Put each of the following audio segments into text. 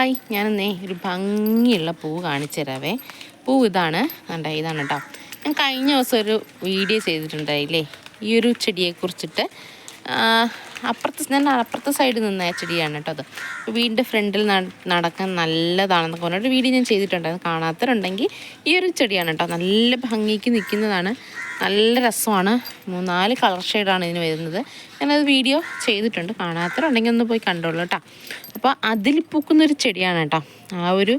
Hi. ഞാനിന്നേ ഒരു ഭംഗിയുള്ള പൂ കാണിച്ചു തരാവേ പൂ ഇതാണ്. കണ്ടോ ഇതാണ് കേട്ടോ ഞാൻ കഴിഞ്ഞ ദിവസം ഒരു വീഡിയോ ചെയ്തിട്ടുണ്ടായില്ലേ? ഈ ഒരു ചെടിയെക്കുറിച്ചിട്ട് അപ്പുറത്ത് ഞാൻ അപ്പുറത്തെ സൈഡിൽ നിന്ന ചെടിയാണ് കേട്ടോ അത്. വീടിന്റെ ഫ്രണ്ടിൽ നടക്കാൻ നല്ലതാണെന്നൊക്കെ പറഞ്ഞിട്ട് വീഡിയോ ഞാൻ ചെയ്തിട്ടുണ്ടായിരുന്നു. കാണാത്തവരുണ്ടെങ്കിൽ ഈ ഒരു ചെടിയാണ് കേട്ടോ നല്ല ഭംഗിക്ക് നിൽക്കുന്നതാണ്. നല്ല രസമാണ്. മൂന്നാൽ കളർ ഷെയ്ഡാണ് ഇതിന് വരുന്നത്. ഞാനത് വീഡിയോ ചെയ്തിട്ടുണ്ട്. കാണാത്തവരുണ്ടെങ്കിൽ ഒന്ന് പോയി കണ്ടോളൂ കേട്ടോ അപ്പോൾ അതിൽ പൂക്കുന്നൊരു ചെടിയാണ് കേട്ടോ ആ ഒരു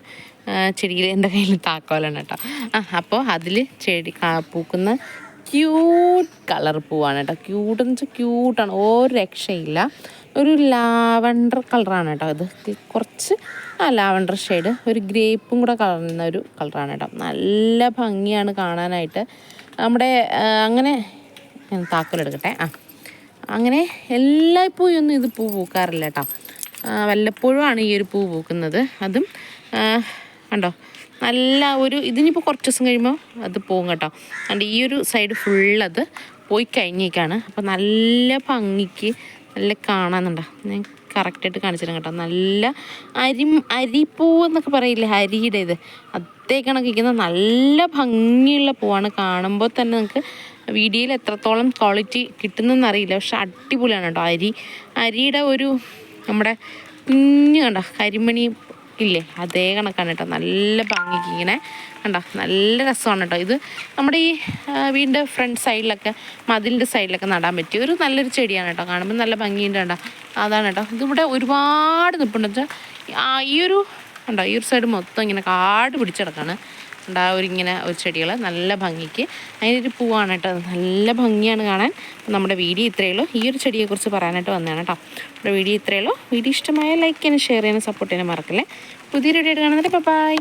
ചെടിയിൽ എന്റെ കയ്യിൽ താക്കോലാണ് കേട്ടോ ആ അപ്പോൾ അതിൽ ചെടി പൂക്കുന്ന ക്യൂട്ട് കളർ പൂവാണ് കേട്ടോ ക്യൂട്ട് എന്ന് വെച്ചാൽ ക്യൂട്ടാണ്. ഒരു രക്ഷയില്ല. ഒരു ലാവണ്ടർ കളറാണ് കേട്ടോ ഇത്. കുറച്ച് ആ ലാവണ്ടർ ഷെയ്ഡ്. ഒരു ഗ്രേപ്പും കൂടെ കളർന്ന ഒരു കളറാണ് കേട്ടോ നല്ല ഭംഗിയാണ് കാണാനായിട്ട്. നമ്മുടെ അങ്ങനെ താക്കോലെടുക്കട്ടെ ആ അങ്ങനെ എല്ലായ്പ്പോഴും ഒന്നും ഇത് പൂ പൂക്കാറില്ല കേട്ടോ. വല്ലപ്പോഴുമാണ് ഈ ഒരു പൂ പൂക്കുന്നത്. അതും കണ്ടോ? നല്ല ഒരു ഇതിനിപ്പോൾ കുറച്ച് ദിവസം കഴിയുമ്പോൾ അത് പോകും കേട്ടോ. അതുകൊണ്ട് ഈ ഒരു സൈഡ് അത് പോയി കഴിഞ്ഞേക്കാണ് അപ്പോൾ നല്ല ഭംഗിക്ക് നല്ല കാണാനുണ്ടോ. കറക്റ്റായിട്ട് കാണിച്ചിരുന്നു കേട്ടോ. നല്ല അരി അരിപ്പൂ എന്നൊക്കെ പറയില്ലേ അരിയുടെ ഇത് അതേ കണക്കിരിക്കുന്ന നല്ല ഭംഗിയുള്ള പൂവാണ്. കാണുമ്പോൾ തന്നെ നിങ്ങൾക്ക് വീഡിയോയിൽ എത്രത്തോളം ക്വാളിറ്റി കിട്ടുന്നതെന്ന് അറിയില്ല. പക്ഷെ അടിപൊളിയാണ് കേട്ടോ അരി. അരിയുടെ ഒരു നമ്മുടെ കുഞ്ഞ് കണ്ട കരിമണി ഇല്ലേ? അതേ കണക്കാണ് കേട്ടോ. നല്ല ഭംഗിക്ക് ഇങ്ങനെ. കണ്ടോ? നല്ല രസമാണ് കേട്ടോ. ഇത് നമ്മുടെ ഈ വീടിന്റെ ഫ്രണ്ട് സൈഡിലൊക്കെ മതിലിന്റെ സൈഡിലൊക്കെ നടാൻ പറ്റിയ ഒരു നല്ലൊരു ചെടിയാണ് കേട്ടോ. കാണുമ്പോൾ നല്ല ഭംഗിയുണ്ട് കേട്ടോ അതാണ് കേട്ടോ. ഇതിവിടെ ഒരുപാട് നിൽപ്പുണ്ട് വെച്ചാൽ ഈ ഒരു കണ്ടോ? ഈ ഒരു സൈഡ് മൊത്തം ഇങ്ങനെ കാട് പിടിച്ചിടക്കാണ് ഉണ്ടാ. ഒരു ഇങ്ങനെ ഒരു ചെടികൾ നല്ല ഭംഗിക്ക്. അതിനൊരു പൂവാണ് കേട്ടോ. നല്ല ഭംഗിയാണ് കാണാൻ. നമ്മുടെ വീഡിയോ ഇത്രയേ ഉള്ളൂ. ഈ ഒരു ചെടിയെക്കുറിച്ച് പറയാനായിട്ട് വന്നതാണ് കേട്ടോ. നമ്മുടെ വീഡിയോ ഇത്രയേ ഉള്ളൂ. വീഡിയോ ഇഷ്ടമായ ലൈക്ക് ചെയ്യാനും ഷെയർ ചെയ്യാനും സപ്പോർട്ട് ചെയ്യാനും മറക്കല്ലേ. പുതിയൊരു വീഡിയോ ആയിട്ട് ബൈ